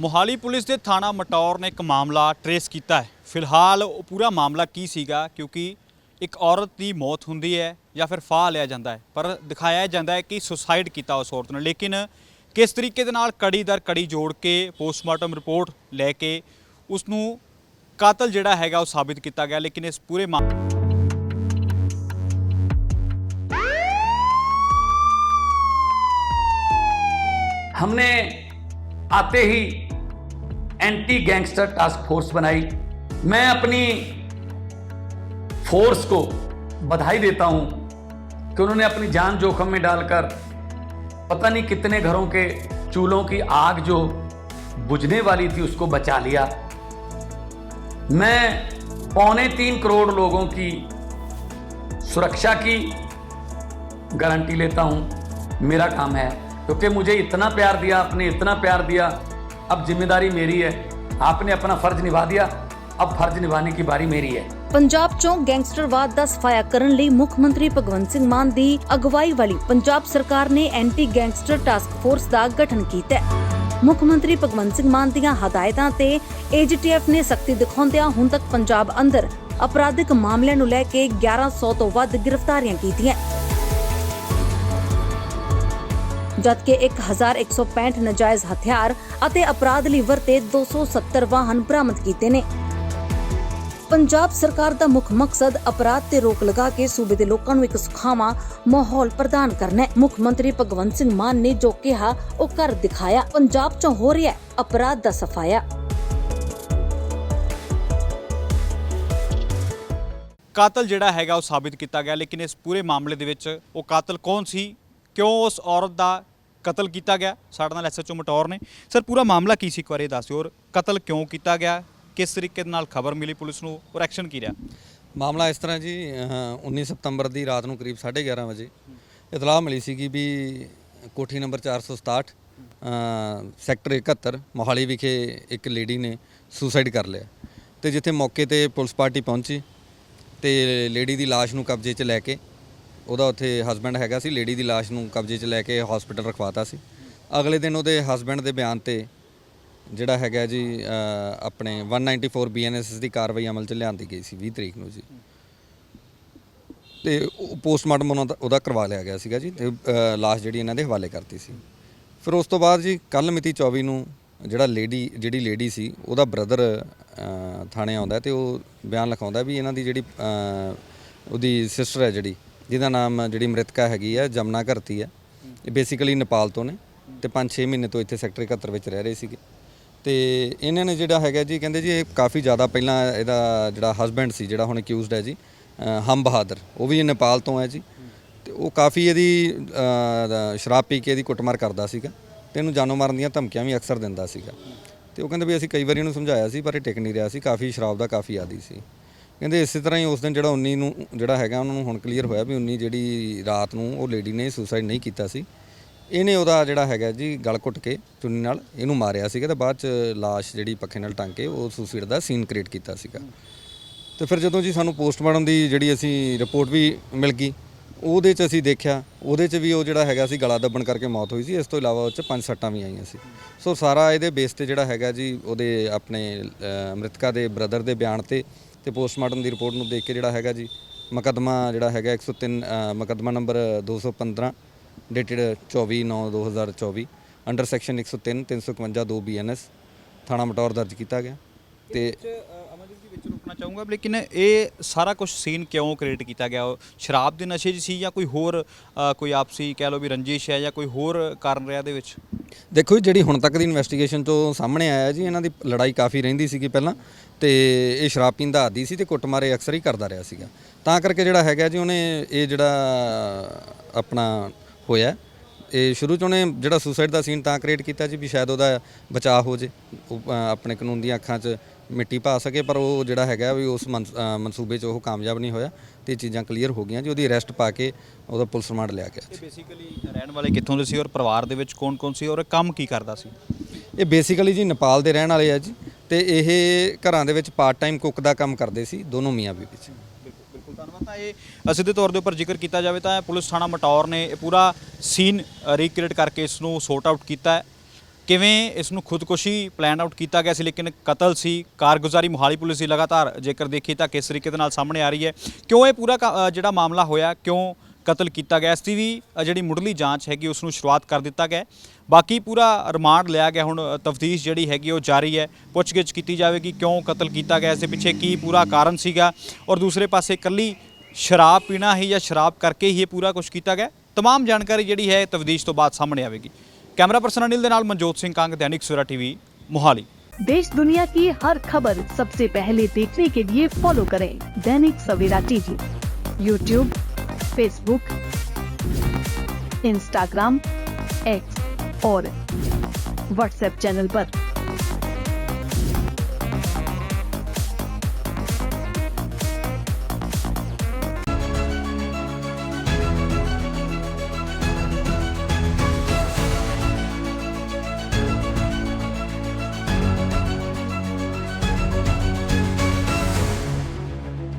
Mohali police ਦੇ ਥਾਣਾ ਮਟੌਰ ਨੇ ਇੱਕ ਮਾਮਲਾ ਟਰੇਸ ਕੀਤਾ ਹੈ ਫਿਲਹਾਲ ਉਹ ਪੂਰਾ ਮਾਮਲਾ ਕੀ ਸੀਗਾ ਕਿਉਂਕਿ ਇੱਕ ਔਰਤ ਦੀ ਮੌਤ ਹੁੰਦੀ ਹੈ ਜਾਂ ਫਿਰ ਫਾਹ ਲਿਆ ਜਾਂਦਾ ਹੈ ਪਰ ਦਿਖਾਇਆ ਜਾਂਦਾ ਹੈ ਕਿ ਸੁਸਾਈਡ ਕੀਤਾ ਉਸ ਔਰਤ ਨੇ ਲੇਕਿਨ ਕਿਸ ਤਰੀਕੇ ਦੇ ਨਾਲ ਕੜੀ ਦਰ ਕੜੀ ਜੋੜ ਕੇ ਪੋਸਟਮਾਰਟਮ ਰਿਪੋਰਟ ਲੈ ਕੇ ਉਸ ਨੂੰ ਕਾਤਲ ਜਿਹੜਾ ਹੈਗਾ ਉਹ ਸਾਬਿਤ ਕੀਤਾ ਗਿਆ ਲੇਕਿਨ ਇਸ ਪੂਰੇ ਮਾ हमने आते ही एंटी गैंगस्टर टास्क फोर्स बनाई। मैं अपनी फोर्स को बधाई देता हूँ कि उन्होंने अपनी जान जोखम में डालकर पता नहीं कितने घरों के चूल्हों की आग जो बुझने वाली थी उसको बचा लिया। मैं पौने तीन करोड़ लोगों की सुरक्षा की गारंटी लेता हूँ। मेरा काम है। क्योंकि मुझे इतना प्यार दिया, आपने इतना प्यार दिया अब जिम्मेदारी मेरी है आपने अपना फर्ज निभा दिया अब फर्ज निभाने की बारी मेरी है ਪੰਜਾਬ ਚੋਂ ਗੈਂਗਸਟਰਵਾਦ ਦਾ ਸਫਾਇਆ ਕਰਨ ਲਈ ਮੁੱਖ ਮੰਤਰੀ ਭਗਵੰਤ ਸਿੰਘ ਮਾਨ ਦੀ ਅਗਵਾਈ ਵਾਲੀ ਪੰਜਾਬ ਸਰਕਾਰ ਨੇ ਐਂਟੀ ਗੈਂਗਸਟਰ ਟਾਸਕ ਫੋਰਸ ਦਾ ਗਠਨ ਕੀਤਾ ਹੈ ਮੁੱਖ ਮੰਤਰੀ ਭਗਵੰਤ ਸਿੰਘ ਮਾਨ ਦੀਆਂ ਹਦਾਇਤਾਂ ਤੇ ਏਜੀਟੀਐਫ ਨੇ ਸਖਤੀ ਦਿਖਾਉਂਦਿਆਂ ਹੁਣ ਤੱਕ ਪੰਜਾਬ ਅੰਦਰ ਅਪਰਾਧਿਕ ਮਾਮਲਿਆਂ ਨੂੰ ਲੈ ਕੇ 1100 ਤੋਂ ਵੱਧ ਗ੍ਰਿਫਤਾਰੀਆਂ ਕੀਤੀਆਂ ਜਦਕਿ 1165 ਨਜਾਇਜ਼ ਹਥਿਆਰ ਅਤੇ ਅਪਰਾਧ ਲਈ ਵਰਤੇ 270 ਵਾਹਨ ਬਰਾਮਦ ਕੀਤੇ ਨੇ। ਪੰਜਾਬ ਸਰਕਾਰ ਦਾ ਮੁੱਖ ਮਕਸਦ ਅਪਰਾਧ ਤੇ ਰੋਕ ਲਗਾ ਕੇ ਸੂਬੇ ਦੇ ਲੋਕਾਂ ਨੂੰ ਇੱਕ ਸੁਖਾਵਾਂ ਮਾਹੌਲ ਪ੍ਰਦਾਨ ਕਰਨਾ ਹੈ। ਮੁੱਖ ਮੰਤਰੀ ਭਗਵੰਤ ਸਿੰਘ ਮਾਨ ਨੇ ਜੋ ਕਿਹਾ, ਉਹ ਕਰ ਦਿਖਾਇਆ, ਪੰਜਾਬ 'ਚ ਹੋ ਰਿਹਾ ਅਪਰਾਧ ਦਾ ਸਫਾਇਆ। ਕਾਤਲ ਜਿਹੜਾ ਹੈਗਾ ਉਹ ਸਾਬਿਤ ਕੀਤਾ ਗਿਆ, ਲੇਕਿਨ ਇਸ ਪੂਰੇ ਮਾਮਲੇ ਦੇ ਵਿੱਚ ਉਹ ਕਾਤਲ ਕੌਣ ਸੀ? ਕਿਉਂ ਉਸ ਔਰਤ ਦਾ ਕਤਲ ਕੀਤਾ ਗਿਆ। ਸਾਡੇ ਨਾਲ ਐਸਐਚਓ ਮਟੌਰ ਨੇ। ਸਰ ਪੂਰਾ ਮਾਮਲਾ ਕੀ ਸੀ? ਇੱਕ ਵਾਰੀ ਦੱਸ ਦਿਓ ਔਰ ਕਤਲ ਕਿਉਂ ਕੀਤਾ ਗਿਆ? ਕਿਸ ਤਰੀਕੇ ਦੇ ਨਾਲ ਖਬਰ ਮਿਲੀ ਪੁਲਿਸ ਨੂੰ ਔਰ ਐਕਸ਼ਨ ਕੀ ਰਿਹਾ? ਮਾਮਲਾ ਇਸ ਤਰ੍ਹਾਂ ਜੀ ਅਹ, 19 ਸਤੰਬਰ ਦੀ ਰਾਤ ਨੂੰ ਕਰੀਬ 11:30 ਵਜੇ ਇਤਲਾਹ ਮਿਲੀ ਸੀਗੀ ਵੀ ਕੋਠੀ ਨੰਬਰ 467 ਅਹ, ਸੈਕਟਰ 71 ਮੋਹਾਲੀ ਵਿਖੇ ਇੱਕ ਲੇਡੀ ਨੇ ਸੁਸਾਈਡ ਕਰ ਲਿਆ। ਤੇ ਜਿੱਥੇ ਮੌਕੇ ਤੇ ਪੁਲਿਸ ਪਾਰਟੀ ਪਹੁੰਚੀ ਤੇ ਲੇਡੀ ਦੀ ਲਾਸ਼ ਨੂੰ ਕਬਜ਼ੇ 'ਚ ਲੈ ਕੇ ਉਹਦਾ ਉੱਥੇ ਹਸਬੰਡ ਹੈਗਾ ਸੀ ਲੇਡੀ ਦੀ ਲਾਸ਼ ਨੂੰ ਕਬਜ਼ੇ 'ਚ ਲੈ ਕੇ ਹਸਪੀਟਲ ਰਖਵਾਤਾ ਸੀ। ਅਗਲੇ ਦਿਨ ਉਹਦੇ ਹਸਬੰਡ ਦੇ ਬਿਆਨ ਤੇ ਜਿਹੜਾ ਹੈਗਾ ਜੀ ਅਹ, ਆਪਣੇ 194 ਬੀਐਨਐਸ ਦੀ ਕਾਰਵਾਈ ਅਮਲ 'ਚ ਲਿਆਂਦੀ ਗਈ ਸੀ 20 ਤਰੀਕ ਨੂੰ ਜੀ। ਤੇ ਉਹ ਪੋਸਟਮਾਰਟਮ ਉਹਨਾਂ ਦਾ ਉਹਦਾ ਕਰਵਾ ਲਿਆ ਗਿਆ ਸੀਗਾ ਜੀ ਤੇ ਅਹ, ਲਾਸ਼ ਜਿਹੜੀ ਇਹਨਾਂ ਦੇ ਹਵਾਲੇ ਕਰਤੀ ਸੀ। ਫਿਰ ਉਸ ਤੋਂ ਬਾਅਦ ਜੀ ਕੱਲ ਮਿਤੀ 24 ਨੂੰ ਜਿਹੜਾ ਲੇਡੀ ਜਿਹੜੀ ਲੇਡੀ ਸੀ ਉਹਦਾ ਬ੍ਰਦਰ ਥਾਣੇ ਆਉਂਦਾ ਤੇ ਉਹ ਬਿਆਨ ਲਿਖਾਉਂਦਾ ਵੀ ਇਹਨਾਂ ਦੀ ਜਿਹੜੀ ਉਹਦੀ ਸਿਸਟਰ ਹੈ ਜਿਹੜੀ ਜਿਹਦਾ ਨਾਮ ਜਿਹੜੀ ਮ੍ਰਿਤਕਾ ਹੈਗੀ ਹੈ ਜਮਨਾ ਘਰਤੀ ਹੈ ਇਹ ਬੇਸਿਕਲੀ ਨੇਪਾਲ ਤੋਂ ਨੇ ਤੇ 5-6 ਮਹੀਨੇ ਤੋਂ ਇੱਥੇ ਸੈਕਟਰ 71 ਵਿੱਚ ਰਹਿ ਰਹੇ ਸੀਗੇ। ਤੇ ਇਹਨਾਂ ਨੇ ਜਿਹੜਾ ਹੈਗਾ ਜੀ, ਕਹਿੰਦੇ ਜੀ ਇਹ ਕਾਫੀ ਜ਼ਿਆਦਾ ਪਹਿਲਾਂ ਇਹਦਾ ਜਿਹੜਾ ਹਸਬੈਂਡ ਸੀ, ਜਿਹੜਾ ਹੁਣ ਅਕਿਊਜ਼ਡ ਹੈ ਜੀ ਹਮ ਬਹਾਦਰ, ਉਹ ਵੀ ਨੇਪਾਲ ਤੋਂ ਹੈ ਜੀ। ਤੇ ਉਹ ਕਾਫੀ ਇਹਦੀ ਸ਼ਰਾਬ ਪੀ ਕੇ ਇਹਦੀ ਕੁੱਟਮਾਰ ਕਰਦਾ ਸੀਗਾ ਤੇ ਇਹਨੂੰ ਜਾਨੋਂ ਮਾਰਨ ਦੀਆਂ ਧਮਕੀਆਂ ਵੀ ਅਕਸਰ ਦਿੰਦਾ ਸੀਗਾ। ਤੇ ਉਹ ਕਹਿੰਦੇ ਵੀ ਅਸੀਂ ਕਈ ਵਾਰੀ ਇਹਨੂੰ ਸਮਝਾਇਆ ਸੀ, ਪਰ ਇਹ ਟਿਕ ਨਹੀਂ ਰਿਹਾ ਸੀ, ਕਾਫੀ ਸ਼ਰਾਬ ਦਾ ਕਾਫੀ ਆਦੀ ਸੀ। ਕਹਿੰਦੇ ਇਸੇ ਤਰ੍ਹਾਂ ਹੀ ਉਸ ਦਿਨ ਜਿਹੜਾ 19 ਨੂੰ ਜਿਹੜਾ ਹੈਗਾ ਉਹਨਾਂ ਨੂੰ ਹੁਣ ਕਲੀਅਰ ਹੋਇਆ ਵੀ 19 ਜਿਹੜੀ ਰਾਤ ਨੂੰ ਉਹ ਲੇਡੀ ਨੇ ਸੁਸਾਈਡ ਨਹੀਂ ਕੀਤਾ ਸੀ। ਇਹਨੇ ਉਹਦਾ ਜਿਹੜਾ ਹੈਗਾ ਜੀ ਗਲ ਘੁੱਟ ਕੇ ਚੁੰਨੀ ਨਾਲ ਇਹਨੂੰ ਮਾਰਿਆ ਸੀਗਾ ਤੇ ਬਾਅਦ ਚ ਲਾਸ਼ ਜਿਹੜੀ ਪੱਖੇ ਨਾਲ ਟੰਗ ਕੇ ਉਹ ਸੁਸਾਈਡ ਦਾ ਸੀਨ ਕ੍ਰੀਏਟ ਕੀਤਾ ਸੀਗਾ। ਤੇ ਫਿਰ ਜਦੋਂ ਜੀ ਸਾਨੂੰ ਪੋਸਟਮਾਰਟਮ ਦੀ ਜਿਹੜੀ ਅਸੀਂ ਰਿਪੋਰਟ ਵੀ ਮਿਲ ਗਈ ਉਹਦੇ ਚ ਅਸੀਂ ਦੇਖਿਆ ਉਹਦੇ ਚ ਵੀ ਉਹ ਜਿਹੜਾ ਹੈਗਾ ਸੀ ਗਲਾ ਦੱਬਣ ਕਰਕੇ ਮੌਤ ਹੋਈ ਸੀ ਇਸ ਤੋਂ ਇਲਾਵਾ ਉਹ ਚ ਪੰਜ ਸੱਟਾਂ ਵੀ ਆਈਆਂ ਸੀ। ਸੋ ਸਾਰਾ ਇਹਦੇ ਬੇਸ ਤੇ ਜਿਹੜਾ ਹੈਗਾ ਜੀ ਉਹਦੇ ਆਪਣੇ ਅਹ, ਮ੍ਰਿਤਕਾ ਦੇ ਬ੍ਰਦਰ ਦੇ ਬਿਆਨ ਤੇ ਤੇ ਪੋਸਟਮਾਰਟਮ ਦੀ ਰਿਪੋਰਟ ਨੂੰ ਦੇਖ ਕੇ ਜਿਹੜਾ ਹੈਗਾ ਜੀ ਮੁਕੱਦਮਾ ਜਿਹੜਾ ਹੈਗਾ 103 ਅਹ, ਮੁਕੱਦਮਾ number 215 dated 24/9/2024 under section 103 351 2 BNS ਥਾਣਾ ਮਟੌਰ ਦਰਜ ਕੀਤਾ ਗਿਆ ਤੇ ਅਮਰਜੀਤ ਜੀ ਵਿੱਚ ਰੁਕਣਾ ਚਾਹੂੰਗਾ ਲੇਕਿਨ ਇਹ ਸਾਰਾ ਕੁਝ ਸੀਨ ਕਿਉਂ ਕ੍ਰੀਏਟ ਕੀਤਾ ਗਿਆ? ਉਹ ਸ਼ਰਾਬ ਦੇ ਨਸ਼ੇ 'ਚ ਸੀ ਜਾਂ ਕੋਈ ਹੋਰ ਕੋਈ ਆਪਸੀ ਕਹਿ ਲਓ ਵੀ ਰੰਜਿਸ਼ ਹੈ ਜਾਂ ਕੋਈ ਹੋਰ ਕਾਰਨ ਰਿਹਾ ਦੇ ਵਿੱਚ? ਦੇਖੋ ਜੀ, ਜਿਹੜੀ ਹੁਣ ਤੱਕ ਦੀ ਇਨਵੈਸਟੀਗੇਸ਼ਨ ਤੋਂ ਸਾਹਮਣੇ ਆਇਆ ਜੀ ਇਹਨਾਂ ਦੀ ਲੜਾਈ ਕਾਫੀ ਰਹਿੰਦੀ ਸੀਗੀ ਪਹਿਲਾਂ ਤੇ ਇਹ ਸ਼ਰਾਬ ਪੀਂਦਾ ਆਦੀ ਸੀ ਤੇ ਕੁੱਟਮਾਰੇ ਅਕਸਰ ਹੀ ਕਰਦਾ ਰਿਹਾ ਸੀਗਾ। ਤਾਂ ਕਰਕੇ ਜਿਹੜਾ ਹੈਗਾ ਜੀ ਉਹਨੇ ਇਹ ਜਿਹੜਾ ਆਪਣਾ ਹੋਇਆ ਇਹ ਸ਼ੁਰੂ ਚ ਉਹਨੇ ਜਿਹੜਾ ਸੁਸਾਈਡ ਦਾ ਸੀਨ ਤਾਂ ਕ੍ਰੀਏਟ ਕੀਤਾ ਜੀ ਵੀ ਸ਼ਾਇਦ ਉਹਦਾ ਬਚਾਅ ਹੋ ਜੇ ਉਹ, ਅ, ਆਪਣੇ ਕਾਨੂੰਨ ਦੀਆਂ ਅੱਖਾਂ 'ਚ ਮਿੱਟੀ ਪਾ ਸਕੇ ਪਰ ਉਹ ਜਿਹੜਾ ਹੈਗਾ ਵੀ ਉਸ ਮਨਸੂਬੇ 'ਚ ਉਹ ਕਾਮਯਾਬ ਨਹੀਂ ਹੋਇਆ ਤੇ ਚੀਜ਼ਾਂ ਕਲੀਅਰ ਹੋ ਗਈਆਂ ਜੀ ਉਹਦੀ ਅਰੈਸਟ ਪਾ ਕੇ ਉਹਦਾ ਪੁਲਿਸ ਰਿਮਾਂਡ ਲਿਆ ਗਿਆ ਇਹ ਬੇਸਿਕਲੀ ਰਹਿਣ ਵਾਲੇ ਕਿੱਥੋਂ ਦੇ ਸੀ ਔਰ ਪਰਿਵਾਰ ਦੇ ਵਿੱਚ ਕੌਣ-ਕੌਣ ਸੀ ਔਰ ਕੰਮ ਕੀ ਕਰਦਾ ਸੀ? ਇਹ ਬੇਸਿਕਲੀ ਜੀ ਨੇਪਾਲ ਦੇ ਰਹਿਣ ਵਾਲੇ ਆ ਜੀ ਤੇ ਇਹ ਘਰਾਂ ਦੇ ਵਿੱਚ ਪਾਰਟ ਟਾਈਮ ਕੁੱਕ ਦਾ ਕੰਮ ਕਰਦੇ ਸੀ ਦੋਨੋਂ ਮੀਆਂ ਬੀਬੀ ਚ ਬਿਲਕੁਲ ਧੰਨਵਾਦ। ਤਾਂ ਇਹ ਸਿੱਧੇ ਤੌਰ ਦੇ ਉੱਪਰ ਜ਼ਿਕਰ ਕੀਤਾ ਜਾਵੇ ਤਾਂ ਪੁਲਿਸ ਥਾਣਾ ਮਟੌਰ ਨੇ ਇਹ ਪੂਰਾ ਸੀਨ ਰੀਕ੍ਰੀਏਟ ਕਰਕੇ ਇਸ ਨੂੰ ਸੋਰਟ ਆਊਟ ਕੀਤਾ ਹੈ। ਕਿਵੇਂ ਇਸ ਨੂੰ ਖੁਦਕੁਸ਼ੀ ਪਲਾਨ ਆਊਟ ਕੀਤਾ ਗਿਆ ਸੀ ਲੇਕਿਨ ਕਤਲ ਸੀ ਕਾਰਗੁਜ਼ਾਰੀ ਮੁਹਾਲੀ ਪੁਲਿਸ ਦੀ ਲਗਾਤਾਰ ਜੇਕਰ ਦੇਖੀਏ ਤਾਂ ਕਿਸ ਤਰੀਕੇ ਦੇ ਨਾਲ ਸਾਹਮਣੇ ਆ ਰਹੀ ਹੈ ਕਿਉਂ ਇਹ ਪੂਰਾ ਕ- ਅ, ਜਿਹੜਾ ਮਾਮਲਾ ਹੋਇਆ ਕਿਉਂ ਕਤਲ ਕੀਤਾ ਗਿਆ ਇਸ ਦੀ ਵੀ ਅ, ਜਿਹੜੀ ਮੁੱਢਲੀ ਜਾਂਚ ਹੈਗੀ ਉਸ ਨੂੰ ਸ਼ੁਰੂਆਤ ਕਰ ਦਿੱਤਾ ਗਿਆ ਹੈ। ਬਾਕੀ ਪੂਰਾ ਰਿਮਾਂਡ ਲਿਆ ਗਿਆ ਹੁਣ ਤਫਤੀਸ਼ ਜਿਹੜੀ ਹੈਗੀ ਉਹ ਜਾਰੀ ਹੈ ਪੁੱਛਗਿੱਛ ਕੀਤੀ ਜਾਵੇਗੀ ਕਿਉਂ ਕਤਲ ਕੀਤਾ ਗਿਆ ਇਸ ਦੇ ਪਿੱਛੇ ਕੀ ਪੂਰਾ ਕਾਰਨ ਸੀਗਾ ਔਰ ਦੂਸਰੇ ਪਾਸੇ ਇਕੱਲੀ ਸ਼ਰਾਬ ਪੀਣਾ ਹੀ ਜਾਂ ਸ਼ਰਾਬ ਕਰਕੇ ਹੀ ਇਹ ਪੂਰਾ ਕੁਝ ਕੀਤਾ ਗਿਆ तमाम ਜਾਣਕਾਰੀ ਜਿਹੜੀ ਹੈ ਤਫਤੀਸ਼ ਤੋਂ ਬਾਅਦ ਸਾਹਮਣੇ ਆਵੇਗੀ ਕੈਮਰਾ ਪਰਸਨ ਅਨਿਲ ਦੇ ਨਾਲ ਮਨਜੋਤ ਸਿੰਘ ਕੰਗ ਦੈਨਿਕ ਸਵੇਰਾ ਟੀਵੀ ਮੋਹਾਲੀ देश दुनिया की हर खबर सबसे पहले देखने के लिए फॉलो करें Dainik Savera TV YouTube Facebook Instagram X और व्हाट्सएप चैनल पर।